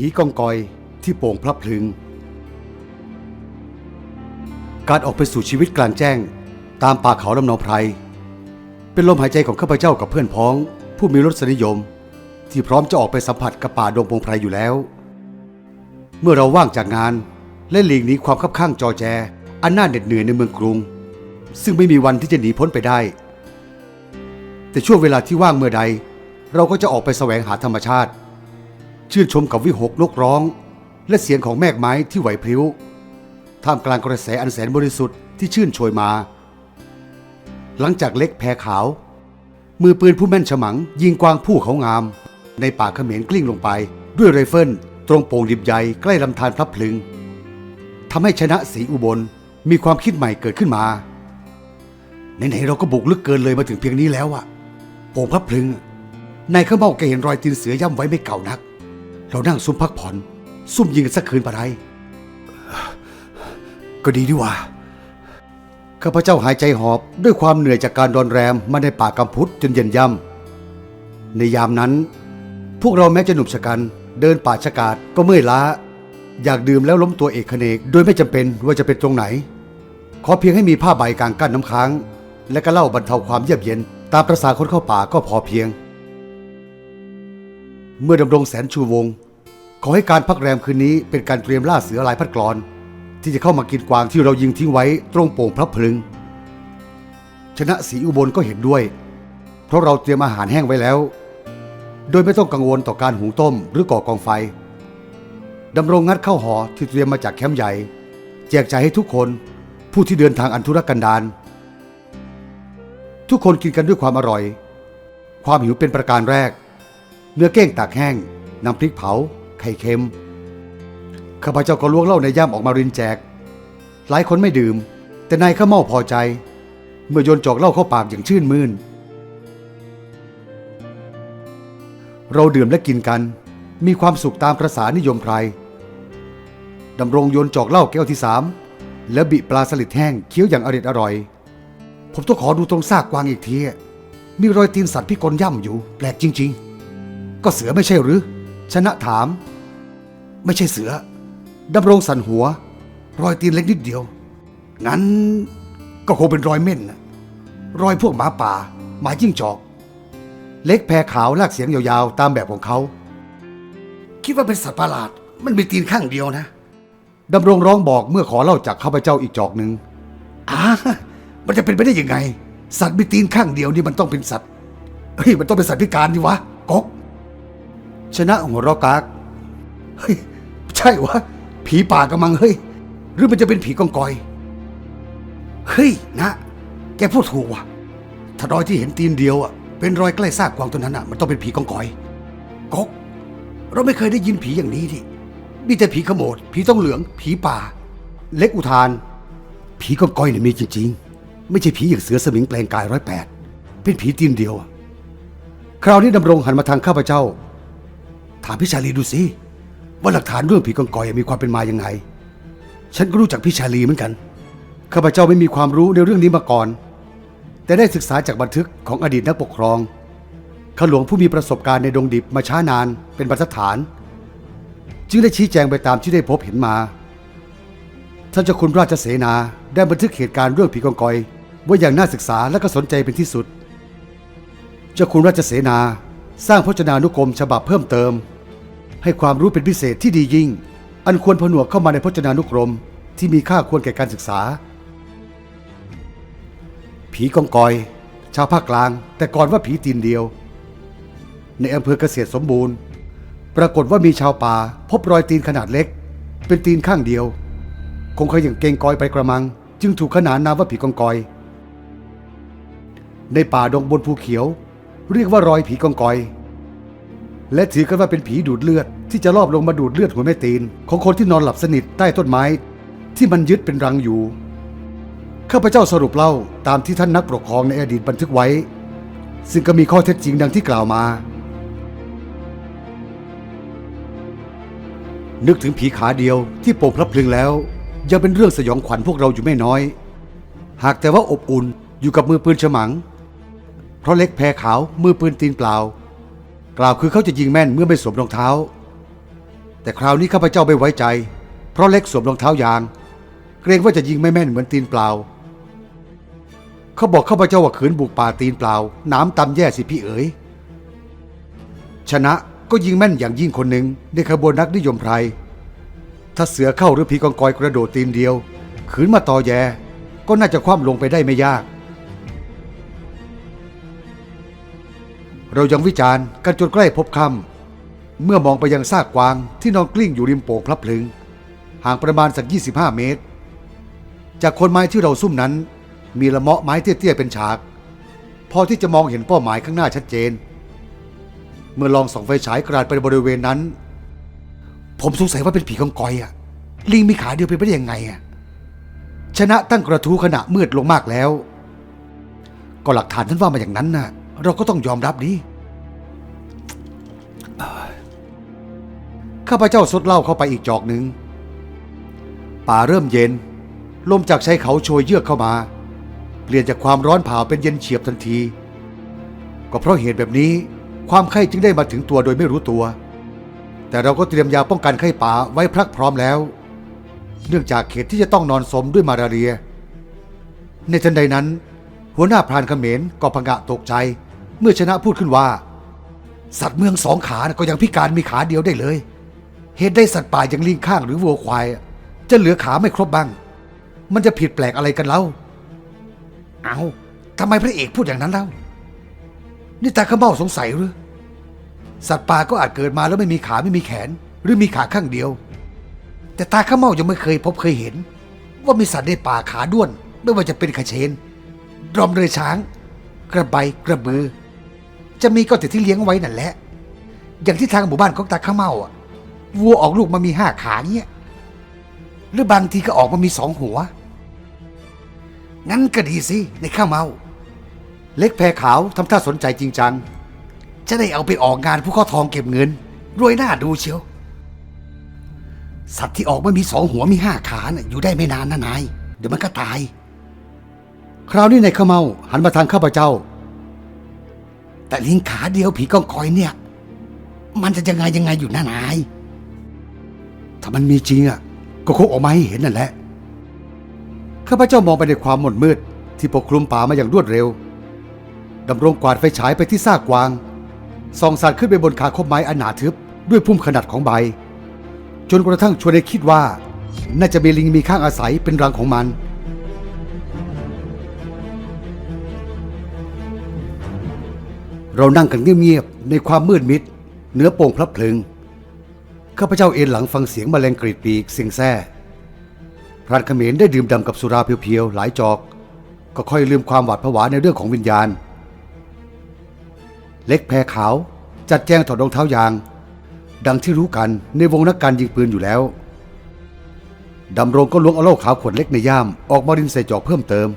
ผีกองกอยที่โป่งพลับพลึง การออกไปสู่ชีวิตกลางแจ้ง ตามป่าเขาลำเนาไพร เป็นลมหายใจของข้าพเจ้ากับเพื่อนพ้อง ผู้มีรสนิยม ที่พร้อมจะออกไปสัมผัสกับป่าดงพงไพรอยู่แล้ว เมื่อเราว่างจากงานและหลีกหนีความคับข้างจอแจ อันน่าเหน็ดเหนื่อยในเมืองกรุง ซึ่งไม่มีวันที่จะหนีพ้นไปได้ แต่ช่วงเวลาที่ว่างเมื่อใด เราก็จะออกไปแสวงหาธรรมชาติ ชื่นชมกับวิหกนกร้อง และเสียงของแมกไม้ที่ไหวพริ้ว ท่ามกลางกระแสอันแสนบริสุทธิ์ที่ชื่นโชยมา หลังจากเล็กแพรขาว มือปืนผู้แม่นฉมัง ยิงกวางผู้เขางาม ในป่าเขมรกลิ้งลงไป ด้วยไรเฟิลตรงโป่งดิบใหญ่ใกล้ลำธารพลับพลึงทำให้ชนะสีอุบลมีความคิดใหม่เกิดขึ้นมาไหนๆเราก็บุกลึกเกินเลยมาถึงเพียงนี้แล้วอะโป่งพลับพลึงนายข้าเมาแกเห็นรอยตีนเสือย่ำไว้ไม่เก่านัก เรานั่งซุ่มพักผ่อน ซุ่มยิงกันสักคืนปะไร ก็ดีดีว่า ข้าพเจ้าหายใจหอบด้วยความเหนื่อยจากการดอนแรมมาในป่ากำพุดจนเย็นย่ำในยามนั้น พวกเราแม้จะหนุ่มชะกัน เดินป่าชะกาดก็เมื่อยล้า อยากดื่มแล้วล้มตัวเอกเนก โดยไม่จำเป็นว่าจะเป็นตรงไหน ขอเพียงให้มีผ้าใบกางกั้นน้ำค้าง และก็เล่าบรรเทาความเยือกเย็น ตามประสาคนเข้าป่าก็พอเพียง เมื่อดำรงแสนชูวง ขอให้การพักแรมคืนนี้เป็นการเตรียมล่าเสือลายพัดกรอน ที่จะเข้ามากินกวางที่เรายิงทิ้งไว้ตรงโป่งพระพลึง ชนะสีอุบลก็เห็นด้วย เพราะเราเตรียมอาหารแห้งไว้แล้ว โดยไม่ต้องกังวลต่อการหุงต้มหรือก่อกองไฟดำรงงัดเข้าหอที่เตรียมมาจากแคมป์ใหญ่ แจกจ่ายให้ทุกคนผู้ที่เดินทางอันธุรกันดารทุกคนกินกันด้วยความอร่อย ความหิวเป็นประการแรก เนื้อเก้งตากแห้ง น้ำพริกเผา ไข่เค็ม ข้าพเจ้าก็ล้วงเหล้าในย่ามออกมารินแจก หลายคนไม่ดื่ม แต่นายข้าเมาพอใจ เมื่อโยนจอกเหล้าเข้าปากอย่างชื่นมื่น เราดื่มและกินกัน มีความสุขตามประสานิยมใครดำรงโยนจอกเหล้าแก้วที่สามแล้วบิปลาสลิดแห้งเคี้ยวอย่างอริดอร่อย ผมต้องขอดูตรงซากกวางอีกทีมีรอยตีนสัตว์พิกลย่ำอยู่ แปลกจริง ๆ ก็เสือไม่ใช่หรือ ชนะถาม ไม่ใช่เสือดำรงสันหัว รอยตีนเล็กนิดเดียว งั้นก็คงเป็นรอยเม่นนะรอยพวกหมาป่า หมาจิ้งจอก เล็กแพรขาวลากเสียงยาวๆ ตามแบบของเขา คิดว่าเป็นสัตว์ประหลาด มันมีตีนข้างเดียวนะดำรงร้องบอกเมื่อขอเล่าจากข้าพเจ้าอีกจอกหนึ่งอ่ามันจะเป็นไปได้ยังไง สัตว์มีตีนข้างเดียวนี่มันต้องเป็นสัตว์เฮ้ยมันต้องเป็นสัตว์พิการดิวะกก ชนะหัวเราะกากเฮ้ย ใช่วะ ผีป่ากระมังเฮ้ย หรือมันจะเป็นผีกองกอย เฮ้ยนะ แกพูดถูกว่ะ ถ้ารอยที่เห็นตีนเดียวอะ เป็นรอยใกล้ซากกวางตัวนั้นอะ มันต้องเป็นผีกองกอยกกเราไม่เคยได้ยินผีอย่างนี้ดิมีแต่ผีขโมด ผีต้องเหลือง ผีป่า เล็กอุทาน ผีกองกอยเนี่ยมีจริง ๆ ไม่ใช่ผีอย่างเสือสมิงแปลงกายร้อยแปด เป็นผีตีนเดียว คราวนี้ดำรงหันมาทางข้าพเจ้า ถามพี่ชาลีดูสิว่าหลักฐานเรื่องผีกองกอยมีความเป็นมาอย่างไง ฉันก็รู้จักพี่ชาลีเหมือนกันข้าพเจ้าไม่มีความรู้ในเรื่องนี้มาก่อน แต่ได้ศึกษาจากบันทึกของอดีตนักปกครองข้าหลวงผู้มีประสบการณ์ในดงดิบมาช้านานเป็นบรรทัดฐาน จึงได้ชี้แจงไปตามที่ได้พบเห็นมาท่านเจ้าคุณราชเสนาได้บันทึกเหตุการณ์เรื่องผีกองกอยไว้อย่างน่าศึกษาและก็สนใจเป็นที่สุด เจ้าคุณราชเสนาสร้างพจนานุกรมฉบับเพิ่มเติม ให้ความรู้เป็นพิเศษที่ดียิ่ง อันควรผนวกเข้ามาในพจนานุกรม ที่มีค่าควรแก่การศึกษา ผีกองกอย ชาวภาคกลาง แต่ก่อนว่าผีตีนเดียว ในอำเภอเกษตรสมบูรณ์ ปรากฏว่ามีชาวป่า พบรอยตีนขนาดเล็ก เป็นตีนข้างเดียว คงเคยอย่างเกงกอยไปกระมัง จึงถูกขนานนามว่าผีกองกอย ในป่าดงบนภูเขียว เรียกว่ารอยผีกองกอย และถือกันว่าเป็นผีดูดเลือด ที่จะลอบลงมาดูดเลือดหัวแม่ตีน ของคนที่นอนหลับสนิทใต้ต้นไม้ ที่มันยึดเป็นรังอยู่ข้าพเจ้าสรุปเล่าตามที่ท่านนักปกครองในอดีตบันทึกไว้ ซึ่งก็มีข้อเท็จจริงดังที่กล่าวมา นึกถึงผีขาเดียวที่โป่งพระพลึงแล้ว ยังเป็นเรื่องสยองขวัญพวกเราอยู่ไม่น้อย หากแต่ว่าอบอุ่นอยู่กับมือปืนฉมัง เพราะเล็กแพรขาวมือปืนตีนเปล่า กล่าวคือเขาจะยิงแม่นเมื่อไม่สวมรองเท้า แต่คราวนี้ข้าพเจ้าไม่ไว้ใจ เพราะเล็กสวมรองเท้ายาง เกรงว่าจะยิงไม่แม่นเหมือนตีนเปล่า เขาบอกข้าพเจ้าว่าขืนบุกป่าตีนเปล่า น้ำตำแย่สิพี่เอ๋ยชนะก็ยิงแม่นอย่างยิ่งคนหนึ่งในขบวนนักนิยมไพรถ้าเสือเข้าหรือผีกองกอยกระโดดตีนเดียว ขืนมาต่อแย ก็น่าจะคว่ำลงไปได้ไม่ยาก เรายังวิจารณ์กันจนใกล้พบค่ำเมื่อมองไปยังซากกวางที่นอนกลิ้งอยู่ริมโป่งพลับพลึง ห่างประมาณสัก 25 เมตร จากคนไม้ที่เราซุ่มนั้น มีละเมาะไม้เตี้ยๆเป็นฉาก พอที่จะมองเห็นเป้าหมายข้างหน้าชัดเจน เมื่อลองส่องไฟฉายกราดไปบริเวณนั้น ผมสงสัยว่าเป็นผีกองกอยอะลิงมีขาเดียวเป็นไปได้ยังไงอะชนะตั้งกระทู้ขณะมืดลงมากแล้ว ก็หลักฐานท่านว่ามาอย่างนั้นน่ะ เราก็ต้องยอมรับดิข้าพเจ้าสดเหล้าเข้าไปอีกจอกหนึ่งป่าเริ่มเย็น ลมจากชายเขาโชยเยือกเข้ามา เปลี่ยนจากความร้อนเผาเป็นเย็นเฉียบทันที ก็เพราะเหตุแบบนี้ความไข้จึงได้มาถึงตัวโดยไม่รู้ตัว แต่เราก็เตรียมยาป้องกันไข้ป่าไว้พรักพร้อมแล้ว เนื่องจากเขตที่จะต้องนอนสมด้วยมาลาเรีย ในทันใดนั้น หัวหน้าพรานเขมรก็พังกะตกใจ เมื่อชนะพูดขึ้นว่า สัตว์เมืองสองขาก็ยังพิการมีขาเดียวได้เลย เหตุได้สัตว์ป่าอย่างลิงข้างหรือวัวควาย จะเหลือขาไม่ครบบ้าง มันจะผิดแปลกอะไรกันเล่า เอาทำไมพระเอกพูดอย่างนั้นเล่า นี่ตาข้าเบ้าสงสัยหรือ สัตว์ป่าก็อาจเกิดมาแล้วไม่มีขาไม่มีแขน หรือมีขาข้างเดียว แต่ตาข้าเม่ายังไม่เคยพบเคยเห็น ว่ามีสัตว์ในป่าขาด้วน ไม่ว่าจะเป็นขเชนรอมเรือช้าง กระใบกระบือ จะมีก็แต่ที่เลี้ยงไว้นั่นแหละ อย่างที่ทางหมู่บ้านของตาข้าเมาอะ วัวออกลูกมามีห้าขาเงี้ย หรือบางทีก็ออกมามีสองหัว งั้นก็ดีสิในข้าเมา เล็กแพรขาวทำท่าสนใจจริงจัง จะได้เอาไปออกงานผู้ข้าทองเก็บเงิน รวยหน้าดูเชียว สัตว์ที่ออกมามีสองหัวมีห้าขาน่ะอยู่ได้ไม่นานนะนาย เดี๋ยวมันก็ตาย คราวนี้ในข้าเมาหันมาทางข้าพเจ้า แต่ลิงขาเดียวผีก้องคอยเนี่ย มันจะยังไงยังไงอยู่หนะนาย ถ้ามันมีจริงอะ ก็คงออกมาให้เห็นนั่นแหละ ข้าพเจ้ามองไปในความหม่นมืด ที่ปกคลุมป่ามาอย่างรวดเร็ว ดำรงกวาดไฟฉายไปที่ซากกวาง ส่องสัตว์ขึ้นไปบนขาคบไม้อันหนาทึบ ด้วยพุ่มขนาดของใบ จนกระทั่งชวนให้คิดว่า น่าจะมีลิงมีข้างอาศัยเป็นรังของมัน เรานั่งกันเงียบๆในความมืดมิดเนื้อโป่งพลับพลิงข้าพเจ้าเอ็นหลังฟังเสียงมแมลงกรีดปีกเสียงแซ่พรานเขมรได้ดื่มด่ำกับสุราเพียวๆหลายจอก ก็ค่อยลืมความหวาดผวาในเรื่องของวิญญาณ เล็กแพรขาวจัดแจงถอดรองเท้ายาง ดังที่รู้กันในวงนักการยิงปืนอยู่แล้วดำรงก็ล้วงเอาเหล้าขาวขวดเล็กในย่ามออกมารินใส่จอกเพิ่มเติม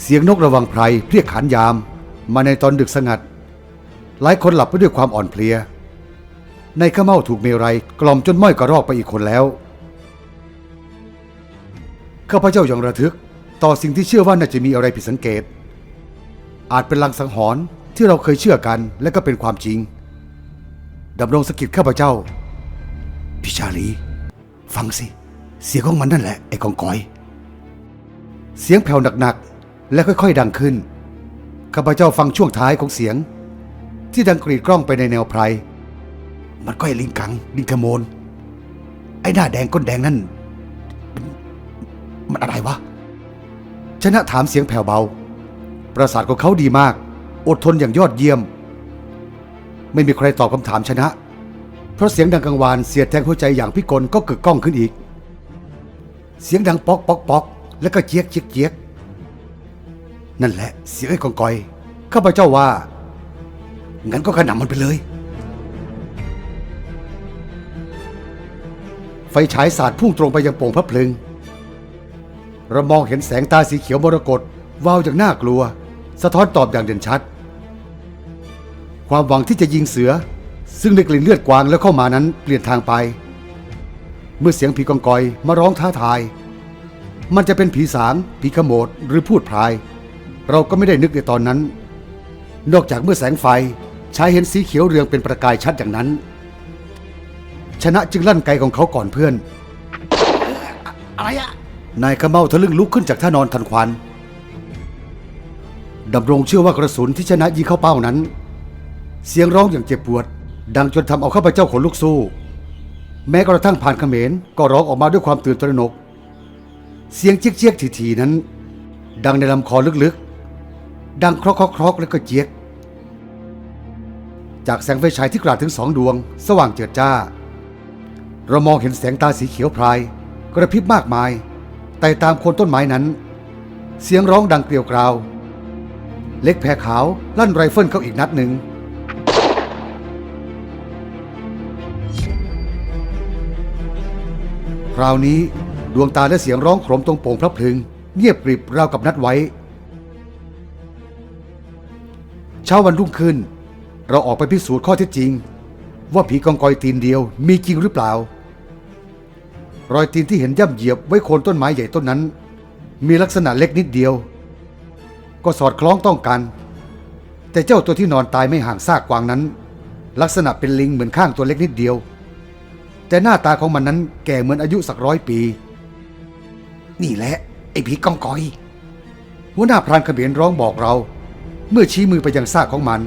เสียงนกระวังไพรเพรียกขานยาม มาในตอนดึกสงัด หลายคนหลับไปด้วยความอ่อนเพลีย ในข้าเม่าถูกเมรัยกล่อมจนม้อยกระรอกไปอีกคนแล้ว ข้าพเจ้ายังระทึกต่อสิ่งที่เชื่อว่าน่าจะมีอะไรผิดสังเกต อาจเป็นลังสังหรณ์ที่เราเคยเชื่อกันและก็เป็นความจริงดำรงสะกิดข้าพเจ้าพิชาลี ฟังสิ เสียงของมันนั่นแหละไอ้กองกอย เสียงแผ่วหนักๆ และค่อยๆ ดังขึ้น ข้าพเจ้าฟังช่วงท้ายของเสียง ที่ดังกรีดกล้องไปในแนวไพร มันก็ไอ้ลิงกัง ลิงขโมน ไอ้หน้าแดงก้นแดงนั่น มันอะไรวะ ชนะถามเสียงแผ่วเบา ประสาทของเขาดีมาก อดทนอย่างยอดเยี่ยม ไม่มีใครตอบคำถามชนะ เพราะเสียงดังกังวานเสียดแทงหัวใจอย่างพิกลก็กึกก้องขึ้นอีก เสียงดังป๊อกป๊อกป๊อกแล้วก็เจี๊ยกเจี๊ยกเจี๊ยก นั่นแหละเสียงไอ้กองกอยข้าพเจ้าว่า งั้นก็กระหน่ำมันไปเลย ไฟฉายสาดพุ่งตรงไปยังโป่งพระเพลิง เรามองเห็นแสงตาสีเขียวมรกตวาวอย่างน่ากลัว สะท้อนตอบอย่างเด่นชัด ความหวังที่จะยิงเสือ ซึ่งได้กลิ่นเลือดกวางแล้วเข้ามานั้นเปลี่ยนทางไป เมื่อเสียงผีกองกอยมาร้องท้าทาย มันจะเป็นผีสางผีขโมดหรือพูดพราย เราก็ไม่ได้นึกในตอนนั้น นอกจากเมื่อแสงไฟชายเห็นสีเขียวเรืองเป็นประกายชัดอย่างนั้น ชนะจึงลั่นไกของเขาก่อนเพื่อน อะไรอะนายขมเมาทะลึ่งลุกขึ้นจากท่านอนทันควันดำรงเชื่อว่ากระสุนที่ชนะยิงเข้าเป้านั้น เสียงร้องอย่างเจ็บปวด ดังจนทำเอาข้าพเจ้าขนลุกสู้ แม้กระทั่งผ่านเขมรก็ร้องออกมาด้วยความตื่นตระหนก เสียงเจี๊ยกเจี๊ยกๆทีๆนั้น ดังในลำคอลึกๆ ดังครอกครอกครอกแล้วก็เจี๊ยก จากแสงไฟฉายที่กราดถึงสองดวง สว่างเจิดจ้า เรามองเห็นแสงตาสีเขียวพราย กระพริบมากมายแต่ตามโคนต้นไม้นั้น เสียงร้องดังเกลียวกราว เล็กแพรขาวลั่นไรเฟิลเข้าอีกนัดหนึ่งคราวนี้ดวงตาและเสียงร้องโครมตรงโป่งพระพลึง เงียบกริบราวกับนัดไว้ เช้าวันรุ่งขึ้น เราออกไปพิสูจน์ข้อเท็จจริง ว่าผีกองกอยตีนเดียวมีจริงหรือเปล่า รอยตีนที่เห็นย่ำเหยียบไว้โคนต้นไม้ใหญ่ต้นนั้น มีลักษณะเล็กนิดเดียว ก็สอดคล้องต้องกัน แต่เจ้าตัวที่นอนตายไม่ห่างซากกวางนั้น ลักษณะเป็นลิงเหมือนข้างตัวเล็กนิดเดียว แต่หน้าตาของมันนั้นแก่เหมือนอายุสักร้อยปี นี่แหละไอ้ผีกองกอยหัวหน้าพรานขเขมรร้องบอกเรา เมื่อชี้มือไปยังซากของมัน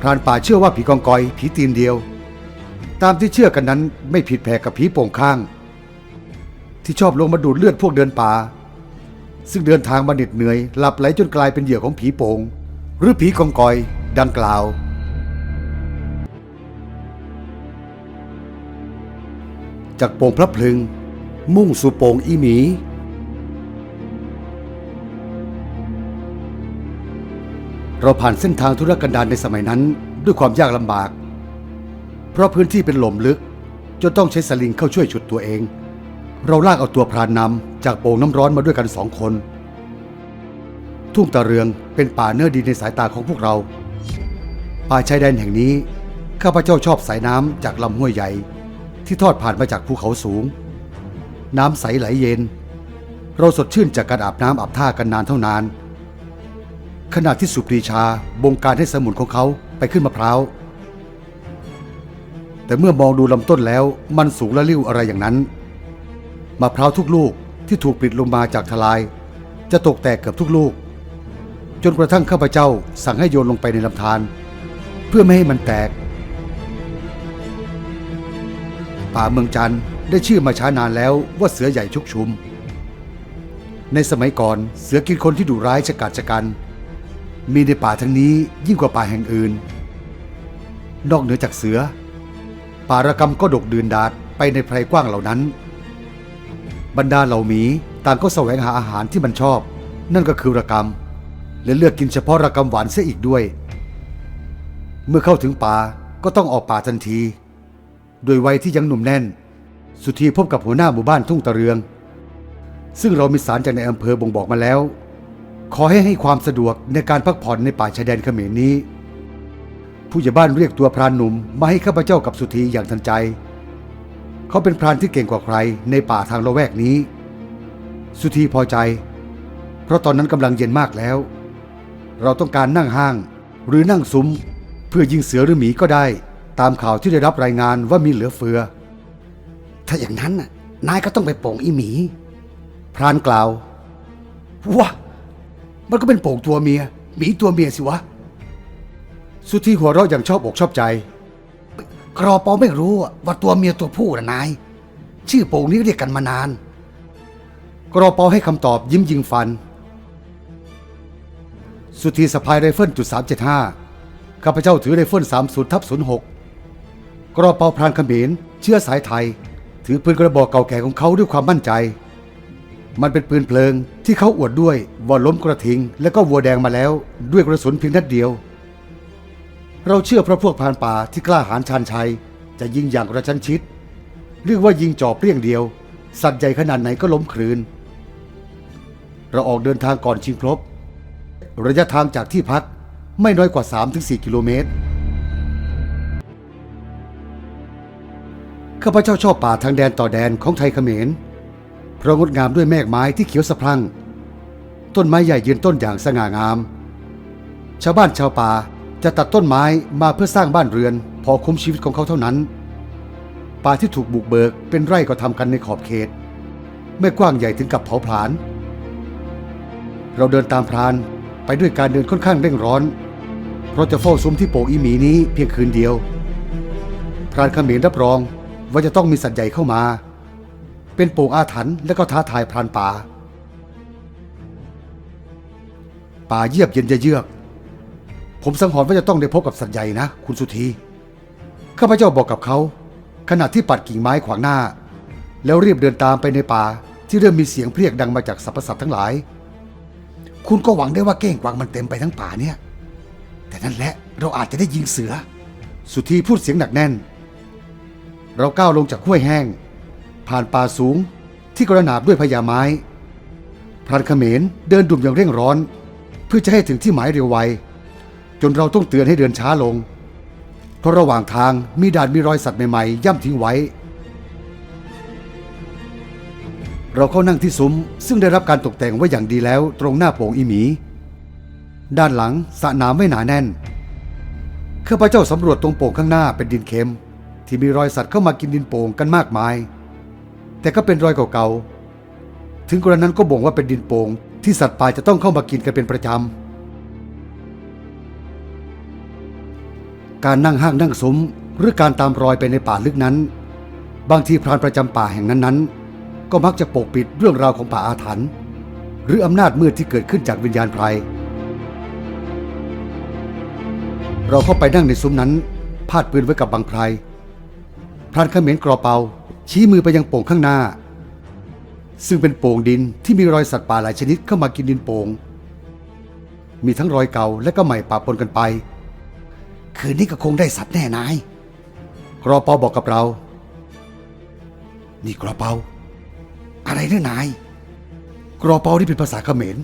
พรานป่าเชื่อว่าผีกองกอย ผีตีนเดียว ตามที่เชื่อกันนั้นไม่ผิดแผกกับผีโป่งข้าง ที่ชอบลงมาดูดเลือดพวกเดินป่า ซึ่งเดินทางมาเหน็ดเหนื่อย หลับไหลจนกลายเป็นเหยื่อของผีโป่งหรือผีกองกอย ดังกล่าวจากโป่งพระพลึง มุ่งสู่โป่งอีหมี เราผ่านเส้นทางธุรกันดารในสมัยนั้นด้วยความยากลำบาก เพราะพื้นที่เป็นหล่มลึก จนต้องใช้สลิงเข้าช่วยฉุดตัวเอง เราลากเอาตัวพรานนำจากโป่งน้ำร้อนมาด้วยกันสองคน ทุ่งตะเรืองเป็นป่าเนื้อดีในสายตาของพวกเรา ป่าชายแดนแห่งนี้ ข้าพเจ้าชอบสายน้ำจากลำห้วยใหญ่ ที่ทอดผ่านมาจากภูเขาสูง น้ำใสไหลเย็น เราสดชื่นจากการอาบน้ำอาบท่ากันนานเท่านาน ขณะที่สุปรีชาบงการให้สมุนของเขาไปขึ้นมะพร้าว แต่เมื่อมองดูลำต้นแล้วมันสูงและริ้วอะไรอย่างนั้น มะพร้าวทุกลูกที่ถูกปลิดลงมาจากทลาย จะตกแตกเกือบทุกลูก จนกระทั่งข้าพเจ้าสั่งให้โยนลงไปในลำธารเพื่อไม่ให้มันแตก ป่าเมืองจันทร์ได้ชื่อมาช้านานแล้วว่าเสือใหญ่ชุกชุม ในสมัยก่อนเสือกินคนที่ดุร้ายฉกาจชะกัน มีในป่าทั้งนี้ยิ่งกว่าป่าแห่งอื่น นอกเหนือจากเสือ ป่าระกำก็ดกดื่นดาดไปในไพรกว้างเหล่านั้น บรรดาเหล่าหมีต่างก็แสวงหาอาหารที่มันชอบ นั่นก็คือระกำและเลือกกินเฉพาะระกำหวานเสียอีกด้วย เมื่อเข้าถึงป่าก็ต้องออกป่าทันที โดยวัยที่ยังหนุ่มแน่น สุธีพบกับหัวหน้าหมู่บ้านทุ่งตะเรือง ซึ่งเรามีสารจากในอำเภอบ่งบอกมาแล้ว ขอให้ให้ความสะดวกในการพักผ่อนในป่าชายแดนเขมรนี้ ผู้ใหญ่บ้านเรียกตัวพรานหนุ่มมาให้ข้าพเจ้ากับสุธีอย่างทันใจ เขาเป็นพรานที่เก่งกว่าใครในป่าทางละแวกนี้ สุธีพอใจ เพราะตอนนั้นกำลังเย็นมากแล้ว เราต้องการนั่งห้างหรือนั่งซุ้ม เพื่อยิงเสือหรือหมีก็ได้ ตามข่าวที่ได้รับรายงานว่ามีเหลือเฟือ ถ้าอย่างนั้นน่ะนายก็ต้องไปโป่งอีหมี พรานกล่าววะ มันก็เป็นโป่งตัวเมียหมีตัวเมียสิวะ สุธีหัวเราะอย่างชอบอกชอบใจ กรอปอไม่รู้ว่าตัวเมียตัวผู้นะนาย ชื่อโป่งนี้เรียกกันมานาน กรอปอให้คำตอบยิ้มยิงฟัน สุธีสะพายไรเฟิลจุดสามเจ็ดห้าข้าพเจ้าถือไรเฟิลสามศูนย์ทับศูนย์หกกรอปอพรานเขมรเชื้อสายไทย ถือปืนกระบอกเก่าแก่ของเขาด้วยความมั่นใจ มันเป็นปืนเพลิงที่เขาอวดด้วยว่าล้มกระทิง และก็วัวแดงมาแล้วด้วยกระสุนเพียงนัดเดียว เราเชื่อเพราะพวกพรานป่าที่กล้าหาญชาญชัย จะยิงอย่างกระชั้นชิด เรียกว่ายิงจ่อเปรี้ยงเดียว สัตว์ใหญ่ขนาดไหนก็ล้มคลืน เราออกเดินทางก่อนชิงครบ ระยะทางจากที่พักไม่น้อยกว่า 3-4 กิโลเมตรข้าพเจ้าชอบป่าทางแดนต่อแดนของไทยเขมร เพราะงดงามด้วยแมกไม้ที่เขียวสะพรั่ง ต้นไม้ใหญ่ยืนต้นอย่างสง่างาม ชาวบ้านชาวป่าจะตัดต้นไม้มาเพื่อสร้างบ้านเรือน พอคุ้มชีวิตของเขาเท่านั้น ป่าที่ถูกบุกเบิกเป็นไร่ก็ทำกันในขอบเขต ไม่กว้างใหญ่ถึงกับเผาผลาญเราเดินตามพรานไปด้วยการเดินค่อนข้างเร่งร้อน เพราะจะเฝ้าซุ้มที่โปอีหมีนี้เพียงคืนเดียว พรานขมรรับรองว่าจะต้องมีสัตว์ใหญ่เข้ามา เป็นโป่งอาถรรพ์และก็ท้าทายพรานป่า ป่าเยียบเย็นจะเยือก ผมสังหรณ์ว่าจะต้องได้พบกับสัตว์ใหญ่นะ คุณสุธีข้าพเจ้าบอกกับเขา ขณะที่ปัดกิ่งไม้ขวางหน้า แล้วรีบเดินตามไปในป่าที่เริ่มมีเสียงเพรียกดังมาจากสรรพสัตว์ทั้งหลาย คุณก็หวังได้ว่าเก้งกวางมันเต็มไปทั้งป่าเนี่ย แต่นั่นแหละเราอาจจะได้ยิงเสือ สุธีพูดเสียงหนักแน่น เราก้าวลงจากห้วยแห้ง ผ่านป่าสูงที่กระหนาบด้วยพญาไม้ พรานเขมรเดินดุ่มอย่างเร่งร้อน เพื่อจะให้ถึงที่หมายเร็วไว จนเราต้องเตือนให้เดินช้าลง เพราะระหว่างทางมีด่านมีรอยสัตว์ใหม่ๆ ย่ำทิ้งไว้ เราเข้านั่งที่ซุ้ม ซึ่งได้รับการตกแต่งไว้อย่างดีแล้วตรงหน้าโป่งอีหมี ด้านหลังสระน้ำไม่หนาแน่นข้าพเจ้าสำรวจตรงโป่งข้างหน้าเป็นดินเค็ม ที่มีรอยสัตว์เข้ามากินดินโป่งกันมากมาย แต่ก็เป็นรอยเก่าๆ ถึงกระนั้นก็บ่งว่าเป็นดินโป่งที่สัตว์ป่าจะต้องเข้ามากินกันเป็นประจำ การนั่งห้างนั่งซุ้มหรือการตามรอยไปในป่าลึกนั้น บางทีพรานประจำป่าแห่งนั้นๆ ก็มักจะปกปิดเรื่องราวของป่าอาถรรพ์หรืออำนาจมืดที่เกิดขึ้นจากวิญญาณไพรเราเข้าไปนั่งในซุ้มนั้น พาดปืนไว้กับบังไพรพรานเขมรกรอเปา ชี้มือไปยังโป่งข้างหน้า ซึ่งเป็นโป่งดินที่มีรอยสัตว์ป่าหลายชนิดเข้ามากินดินโป่งมีทั้งรอยเก่าและก็ใหม่ปะปนกันไป คืนนี้ก็คงได้สัตว์แน่นายกรอเปาบอกกับเรา นี่กระเปา อะไรเนี่ยนาย กรอเปานี่เป็นภาษาเขมร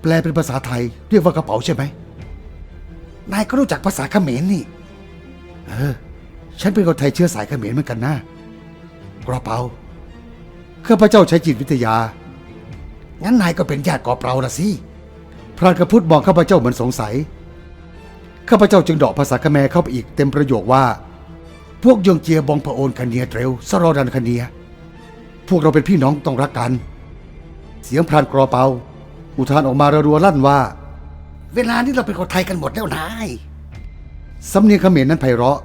แปลเป็นภาษาไทย เรียกว่ากระเป๋าใช่ไหมนายก็รู้จักภาษาเขมรนี่ เออ ฉันเป็นคนไทยเชื้อสายเขมรเหมือนกันนะ กระเปาข้าพเจ้าใช้จิตวิทยา งั้นนายก็เป็นญาติกอเปล่าละสิพรานกระพุทธมองข้าพเจ้าเหมือนสงสัย ข้าพเจ้าจึงเดาะภาษาคแมร์เข้าไปอีกเต็มประโยคว่า พวกยงเจียบองพระโอนคเนียเตรวสรอดันคเนีย พวกเราเป็นพี่น้องต้องรักกัน เสียงพรานกรอเปา อุทานออกมาระรัวลั่นว่า เวลานี้เราเป็นคนไทยกันหมดแล้วนาย สำเนียงเขมรนั้นไพเราะ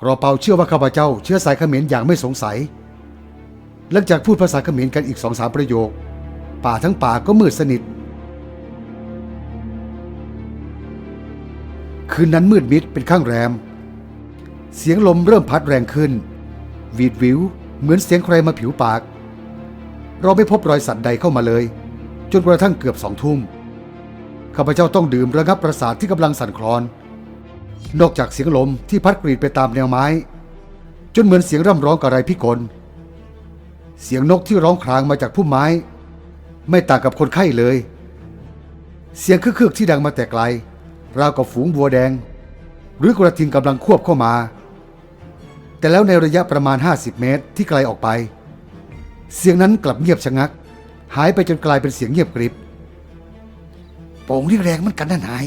กรอเปาเชื่อว่าข้าพเจ้า เชื้อสายเขมรอย่างไม่สงสัย หลังจากพูดภาษาเขมรกันอีกสองสามประโยค ป่าทั้งป่าก็มืดสนิท คืนนั้นมืดมิดเป็นข้างแรม เสียงลมเริ่มพัดแรงขึ้นวีดวิวเหมือนเสียงใครมาผิวปาก เราไม่พบรอยสัตว์ใดเข้ามาเลย จนกระทั่งเกือบสองทุ่มข้าพเจ้าต้องดื่มระงับประสาทที่กำลังสั่นคลอน นอกจากเสียงลมที่พัดกรีดไปตามแนวไม้ จนเหมือนเสียงร่ำร้องกระไรพิกล เสียงนกที่ร้องครางมาจากพุ่มไม้ ไม่ต่างกับคนไข้เลย เสียงคึกๆที่ดังมาแต่ไกล ราวกับฝูงบัวแดง หรือกระทิงกำลังควบเข้ามา แต่แล้วในระยะประมาณ 50 เมตรที่ไกลออกไป เสียงนั้นกลับเงียบชะงัก หายไปจนกลายเป็นเสียงเงียบกริบโป่งนี่แรงมันกันนะนาย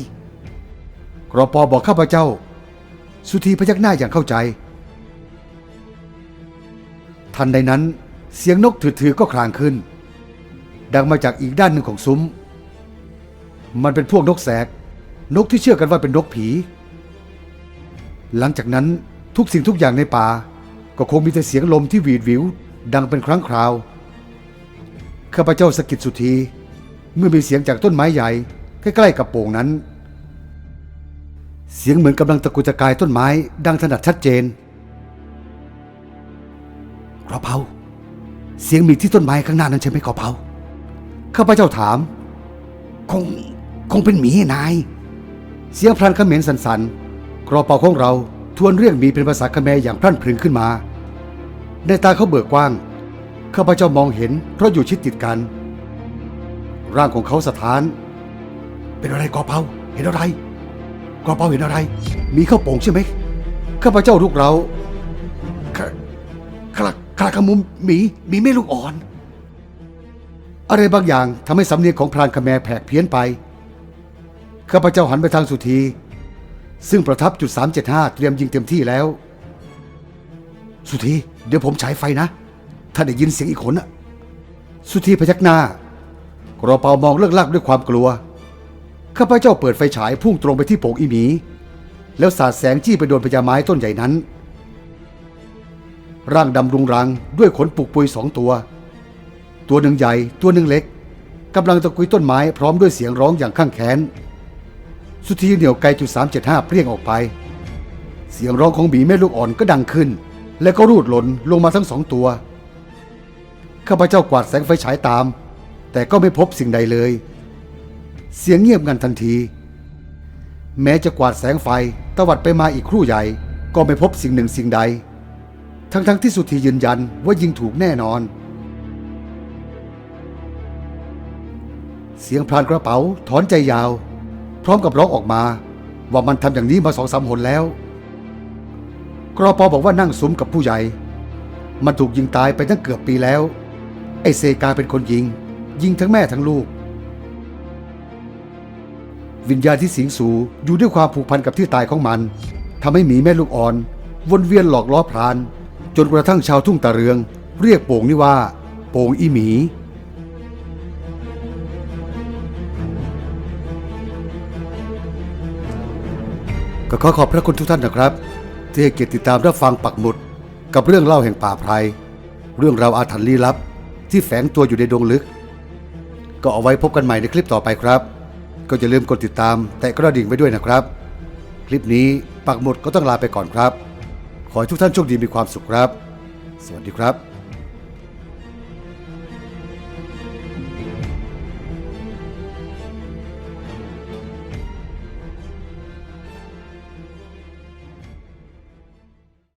รอปอบอกข้าพเจ้า สุธีพยักหน้าอย่างเข้าใจ ทันใดนั้นเสียงนกถือๆก็คลางขึ้น ดังมาจากอีกด้านหนึ่งของซุ้ม มันเป็นพวกนกแสก นกที่เชื่อกันว่าเป็นนกผี หลังจากนั้นทุกสิ่งทุกอย่างในป่า ก็คงมีแต่เสียงลมที่หวีดหวิว ดังเป็นครั้งคราว ข้าพเจ้าสะกิดสุธี เมื่อมีเสียงจากต้นไม้ใหญ่ ใกล้ๆกับโป่งนั้น เสียงเหมือนกำลังตะกุกตะกายต้นไม้ดังถนัดชัดเจนกระเป๋าเสียงมีที่ต้นไม้ข้างหน้านั้นใช่ไหมกระเป๋าข้าพเจ้าถาม คงคงเป็นหมีนาย เสียงพลันเขมรสันๆกรอเป่าของเราทวนเรียกหมีเป็นภาษาเขมรอย่างพรั่นพรึงขึ้นมา ในตาเขาเบิกกว้าง ข้าพเจ้ามองเห็นเพราะอยู่ชิดติดกัน ร่างของเขาสถาน เป็นอะไรกระเป๋าเห็นอะไร กระเป๋าเห็นอะไร มีข้าวโป่งใช่ไหมข้าพเจ้าลุกเราคาคาคาขมุมหมีหมีไม่ลูกอ่อน อะไรบางอย่างทำให้สำเนียงของพรานคแมแผกเพี้ยนไป ข้าพเจ้าหันไปทางสุธี ซึ่งประทับจุด 375 เตรียมยิงเต็มที่แล้ว สุธี เดี๋ยวผมฉายไฟนะ ถ้าได้ยินเสียงอีกคนน่ะสุธีพยักหน้ากระเปามองเลิกลักด้วยความกลัว ข้าพเจ้าเปิดไฟฉายพุ่งตรงไปที่โป่งอีหมี แล้วสาดแสงจี้ไปโดนพญาไม้ต้นใหญ่นั้น ร่างดำรุงรังด้วยขนปุกปุยสองตัว ตัวหนึ่งใหญ่ตัวหนึ่งเล็กกำลังตะกุยต้นไม้พร้อมด้วยเสียงร้องอย่างข้างแค้น สุธีเหนี่ยวไกลจุดสามเจ็ดห้าเปรี้ยงออกไป เสียงร้องของหมีแม่ลูกอ่อนก็ดังขึ้น และก็รูดหล่นลงมาทั้งสองตัว ข้าพเจ้ากวาดแสงไฟฉายตาม แต่ก็ไม่พบสิ่งใดเลย เสียงเงียบงันทันที แม้จะกวาดแสงไฟตวัดไปมาอีกครู่ใหญ่ ก็ไม่พบสิ่งหนึ่งสิ่งใด ทั้งๆที่สุธียืนยันว่ายิงถูกแน่นอน เสียงพรานกระเป๋าถอนใจยาว พร้อมกับร้องออกมา ว่ามันทำอย่างนี้มาสองสามหนแล้ว กรอปอบอกว่านั่งซุ้มกับผู้ใหญ่ มันถูกยิงตายไปตั้งเกือบปีแล้ว ไอเซกาเป็นคนยิง ยิงทั้งแม่ทั้งลูก วิญญาณที่สิงสู่อยู่ด้วยความผูกพันกับที่ตายของมันทำให้หมีแม่ลูกอ่อน วนเวียนหลอกล้อพราน จนกระทั่งชาวทุ่งตะเรือง เรียกโป่งนี้ว่า โป่งอีหมีก็ขอขอบพระคุณทุกท่านนะครับ ที่ให้เกียรติติดตามรับฟังปักหมุด กับเรื่องเล่าแห่งป่าไพรเรื่องราวอาถรรพ์ลี้ลับ ที่แฝงตัวอยู่ในดงลึก ก็เอาไว้พบกันใหม่ในคลิปต่อไปครับ ก็อย่าลืมกดติดตามแต่กระดิ่งไว้ด้วยนะครับ คลิปนี้ปักหมุดก็ต้องลาไปก่อนครับ ขอให้ทุกท่านโชคดีมีความสุขครับ สวัสดีครับ